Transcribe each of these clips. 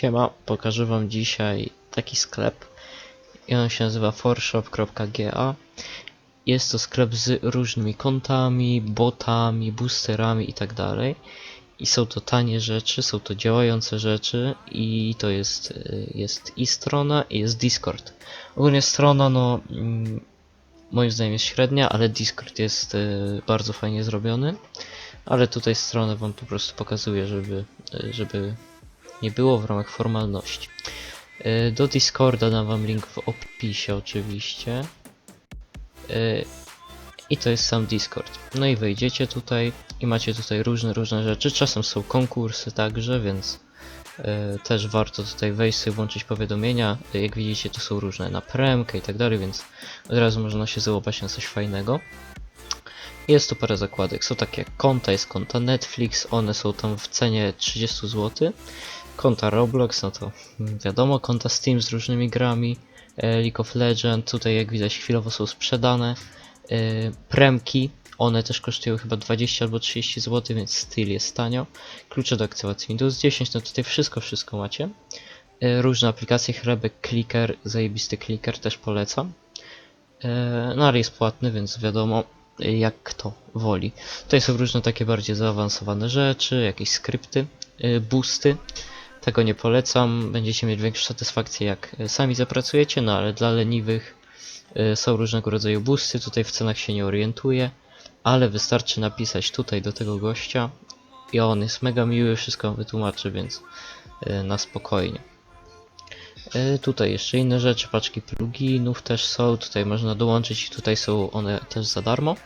Siema, pokażę wam dzisiaj taki sklep i on się nazywa forshop.ga Jest to sklep z różnymi kontami, botami, boosterami i tak. I są to tanie rzeczy, są to działające rzeczy i to jest, y, jest i strona i jest Discord. Ogólnie strona no mm, moim zdaniem jest średnia, ale Discord jest y, bardzo fajnie zrobiony. Ale tutaj stronę wam po prostu pokazuję, żeby, y, żeby nie było w ramach formalności. Y, Do Discorda dam wam link w opisie oczywiście. Y, I to jest sam Discord. No i wejdziecie tutaj i macie tutaj różne, różne rzeczy. Czasem są konkursy także, więc y, też warto tutaj wejść sobie, włączyć powiadomienia. Jak widzicie to są różne na premkę i tak dalej, więc od razu można się załapać na coś fajnego. Jest tu parę zakładek. Są takie konta, jest konta Netflix, one są tam w cenie 30 zł. Konta Roblox, no to wiadomo, konta Steam z różnymi grami, e, League of Legends, tutaj jak widać chwilowo są sprzedane. E, Premki, one też kosztują chyba 20 albo 30 zł, więc styl jest tanio. Klucze do aktywacji Windows 10, no tutaj wszystko, wszystko macie. E, Różne aplikacje, chlebek, clicker, zajebisty clicker, też polecam. E, No jest płatny, więc wiadomo jak kto woli. Tutaj są różne takie bardziej zaawansowane rzeczy, jakieś skrypty, boosty. Tego nie polecam, będziecie mieć większą satysfakcję jak e, sami zapracujecie, no ale dla leniwych e, są różnego rodzaju boosty, tutaj w cenach się nie orientuję, ale wystarczy napisać tutaj do tego gościa i on jest mega miły, wszystko wytłumaczy, więc e, na spokojnie. Tutaj jeszcze inne rzeczy, paczki pluginów też są, tutaj można dołączyć i tutaj są one też za darmo.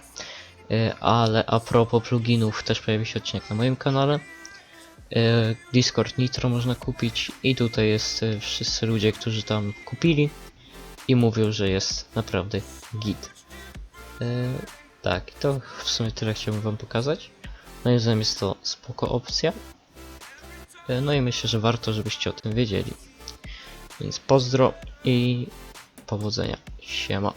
Ale a propos pluginów też pojawi się odcinek na moim kanale. E, Discord Nitro można kupić i tutaj jest e, wszyscy ludzie, którzy tam kupili i mówią, że jest naprawdę git. E, Tak, to w sumie tyle chciałbym wam pokazać. Moim zdaniem jest to spoko opcja. No i myślę, że warto, żebyście o tym wiedzieli. Więc pozdro i powodzenia. Siema.